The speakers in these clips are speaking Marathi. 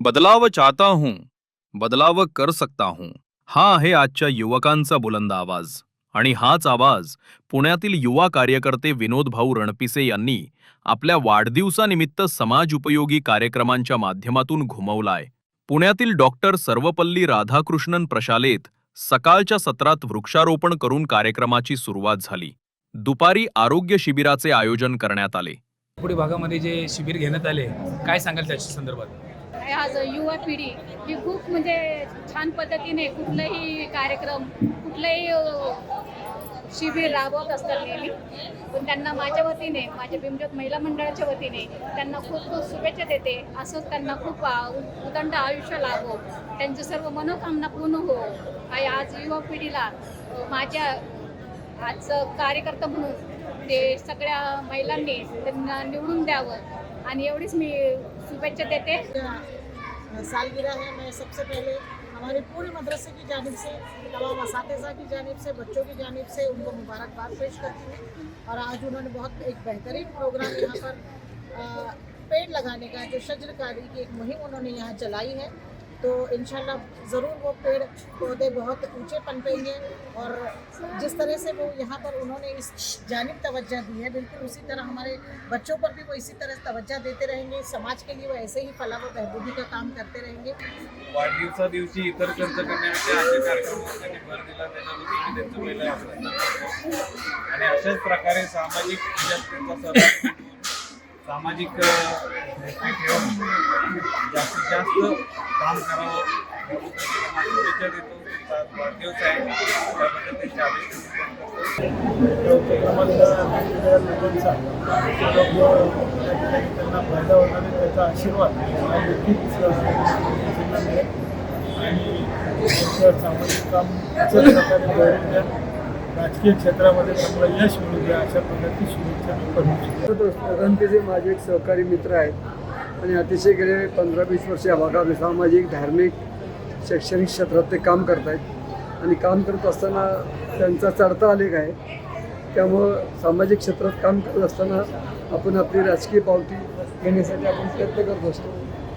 बदलाव चाहता हूं बदलाव कर सकता हूं. हा आहे आजच्या युवकांचा बुलंद आवाज. आणि हाच आवाज पुण्यातील युवा कार्यकर्ते विनोद भाऊ रणपिसे यांनी आपल्या वाढदिवसानिमित्त समाज उपयोगी कार्यक्रमांच्या माध्यमातून घुमवलाय. पुण्यातील डॉक्टर सर्वपल्ली राधाकृष्णन प्रशालेत सकाळच्या सत्रात वृक्षारोपण करून कार्यक्रमाची सुरुवात झाली. दुपारी आरोग्य शिबिराचे आयोजन करण्यात आले. पुढे भागामध्ये जे शिबिर घेण्यात आले काय सांगाल त्याच्या संदर्भात? आज युवा पिढी ही खूप म्हणजे छान पद्धतीने कुठलाही कार्यक्रम कुठलंही शिबिर राबवत असतात नेहमी. पण त्यांना माझ्या वतीने माझ्या भीमज्योत महिला मंडळाच्या वतीने त्यांना खूप खूप शुभेच्छा देते. असंच त्यांना खूप उदंड आयुष्य लाभो. त्यांचं सर्व मनोकामना पूर्ण हो. आणि आज युवा पिढीला माझ्या आज कार्यकर्ता म्हणून ते सगळ्या महिलांनी त्यांना निवडून द्यावं. आणि एवढीच मी शुभेच्छा देते. सालगिरह है। मैं सबसे पहले हमारे पूरे मदरसे की जानब से, तमाम इस की जानब से, बच्चों की जानब से उनको मुबारकबाद पेश करती हूँ। और आज उन्होंने बहुत एक बेहतरीन प्रोग्राम यहाँ पर पेड़ लगाने का, जो शजरकारी की एक मुहिम उन्होंने यहाँ चलाई है। तो इंशाल्लाह ज़रूर वो पेड़ पौधे बहुत ऊंचे पनपेंगे और जिस तरह से वो यहाँ पर उन्होंने इस जानब तवज्जा दी है बिल्कुल उसी तरह हमारे बच्चों पर भी वो इसी तरह तवज्जा देते रहेंगे समाज के लिए वो ऐसे ही फलाह व बहबूदी का काम करते रहेंगे। वाढदिवसा दिवशी इतर खर्च अशा कार्यक्रमावर त्यांनी भर दिला त्यांचं आणि अशाच प्रकारे सामाजिक सामाजिक ठेवून जास्तीत जास्त काम करावं त्यांना शुभेच्छा देतो वाढदिवस आहे त्याबद्दल अभिनंदन त्यांना फायदा होणार त्याचा आशीर्वाद नक्कीच आणि सामाजिक काम अशाच प्रकारे द्या राजकीय क्षेत्रामध्ये चांगलं यश मिळू द्या अशा प्रकारची शुभेच्छा माझे एक सहकारी मित्र आहेत आणि अतिशय गेले पंधरा वीस वर्ष या भागामध्ये सामाजिक धार्मिक शैक्षणिक क्षेत्रात ते काम करत आहेत आणि काम करत असताना त्यांचा चढता आलेख आहे. त्यामुळं सामाजिक क्षेत्रात काम करत असताना आपण आपली राजकीय पावती घेण्यासाठी आपण प्रयत्न करत असतो.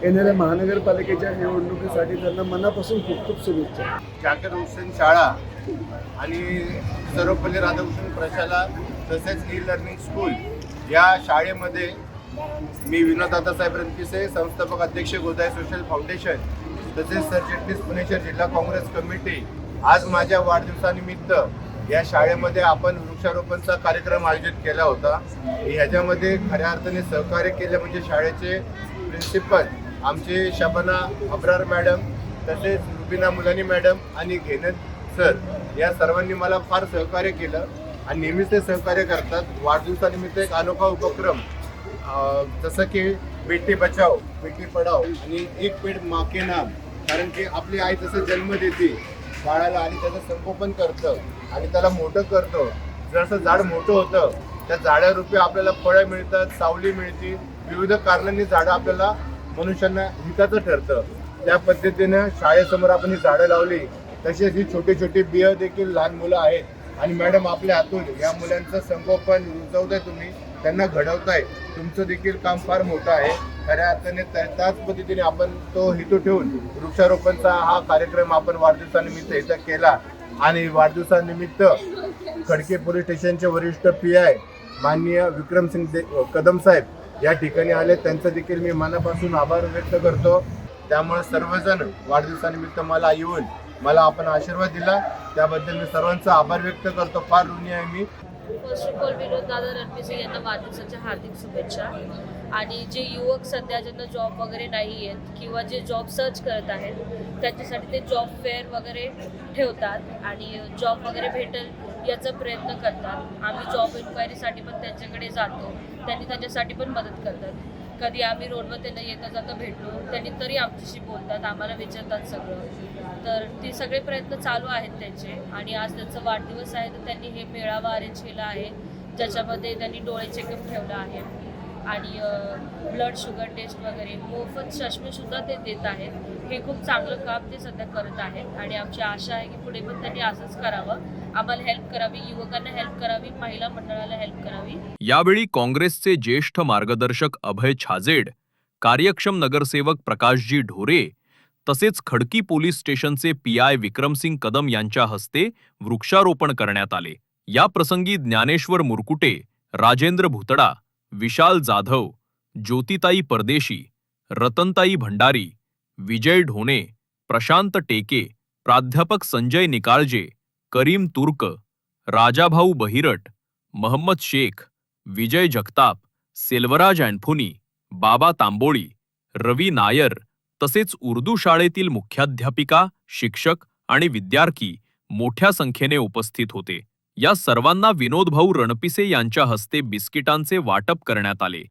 येणाऱ्या महानगरपालिकेच्या निवडणुकीसाठी त्यांना मनापासून खूप खूप शुभेच्छा. जाकीर हुसेन शाळा आणि सर्वपल्ली राधाकृष्ण प्रशाला तसेच ई लर्निंग स्कूल या शाळेमध्ये मी विनोद दादासाहेब रणपिसे संस्थापक अध्यक्ष गोदाय सोशल फाउंडेशन तसेच सरचिटणीस पुणे शहर जिल्हा काँग्रेस कमिटी आज माझ्या वाढदिवसानिमित्त या शाळेमध्ये आपण वृक्षारोपणचा कार्यक्रम आयोजित केला होता. ह्याच्यामध्ये खऱ्या अर्थाने सहकार्य केले म्हणजे शाळेचे प्रिन्सिपल आमचे शबाना अब्रार मॅडम तसेच रुबिना मुलानी मॅडम आणि घेनत सर या सर्वांनी मला फार सहकार्य केलं आणि नेहमीच ते सहकार्य करतात. वाढदिवसानिमित्त एक अनोखा उपक्रम जसं की बेटी बचाव बेटी पढाव आणि एक पेड माके नाम कारण की आपली आई जसं जन्म देते बाळाला आणि त्याचं संगोपन करतं आणि त्याला मोठं करतं. जसं झाड मोठं होतं त्या झाडारूपी आपल्याला फळं मिळतात सावली मिळते विविध कारणांनी झाडं आपल्याला मनुष्यांना हिताचं ठरतं. त्या पद्धतीनं शाळेसमोर आपण ही झाडं लावली तसेच ही छोटी छोटी बिय देखील लहान मुलं आहेत. आणि मॅडम आपल्या हातून या मुलांचं संगोपन रुजवताय तुम्ही त्यांना घडवताय. तुमचं देखील काम फार मोठं आहे. खऱ्या अर्थाने त्या- त्याच पद्धतीने आपण तो हेतू ठेवून वृक्षारोपणचा हा कार्यक्रम आपण वाढदिवसानिमित्त इथं केला. आणि वाढदिवसानिमित्त खडके पोलीस स्टेशनचे वरिष्ठ पी आय माननीय विक्रमसिंग दे कदम साहेब या ठिकाणी आले. त्यांचं देखील मी मनापासून आभार व्यक्त करतो. त्यामुळे सर्वजण वाढदिवसानिमित्त मला येऊन मला आपण आशीर्वाद दिला. त्याबद्दल मी सर्वांचा आभार व्यक्त करतो. फार ऋणी आहे मी. First of all Vinod Dada Singh यांना वाढदिवसाच्या हार्दिक शुभेच्छा. आणि जे युवक सध्या ज्यांना जॉब वगैरे नाही आहेत किंवा जे जॉब सर्च करत आहेत त्यांच्यासाठी ते जॉब फेअर वगैरे ठेवतात. आणि जॉब वगैरे भेटेल याचा प्रयत्न करतात. आम्ही जॉब इन्क्वायरीसाठी पण त्यांच्याकडे जातो. त्यांनी त्यांच्यासाठी पण मदत करतात. कधी आम्ही रोडवर त्यांना येता जाता भेटलो त्यांनी तरी आमच्याशी बोलतात आम्हाला विचारतात सगळं. तर ते सगळे प्रयत्न चालू आहेत त्यांचे. आणि आज त्यांचा वाढदिवस आहे तर त्यांनी हे मेळावा अरेंज केला आहे. ज्याच्यामध्ये त्यांनी डोळे चेकअप ठेवला आहे. आणि ब्लड शुगर टेस्ट वगैरे मोफत चष्मेसुद्धा ते देत आहेत. हे खूप चांगलं काम ते सध्या करत आहेत. आणि आमची आशा आहे की पुढे पण त्यांनी असंच करावं. आम्हाला हेल्प करावी युवकांना हेल्प करावी महिला मंडळाला हेल्प करावी. यावेळी काँग्रेसचे ज्येष्ठ मार्गदर्शक अभय छाजेड कार्यक्षम नगरसेवक प्रकाशजी ढोरे तसेच खडकी पोलीस स्टेशनचे पी आय विक्रमसिंग कदम यांच्या हस्ते वृक्षारोपण करण्यात आले. या प्रसंगी ज्ञानेश्वर मुरकुटे राजेंद्र भुतडा विशाल जाधव ज्योतिताई परदेशी रतनताई भंडारी विजय ढोणे प्रशांत टेके प्राध्यापक संजय निकाळजे करीम तुर्क राजाभाऊ बहिरट महम्मद शेख विजय जगताप सेल्वराज अँथोनी बाबा तांबोळी रवी नायर तसेच उर्दू शाळेतील मुख्याध्यापिका शिक्षक आणि विद्यार्थी मोठ्या संख्येने उपस्थित होते. या सर्वांना विनोदभाऊ रणपिसे यांच्या हस्ते बिस्किटांचे वाटप करण्यात आले.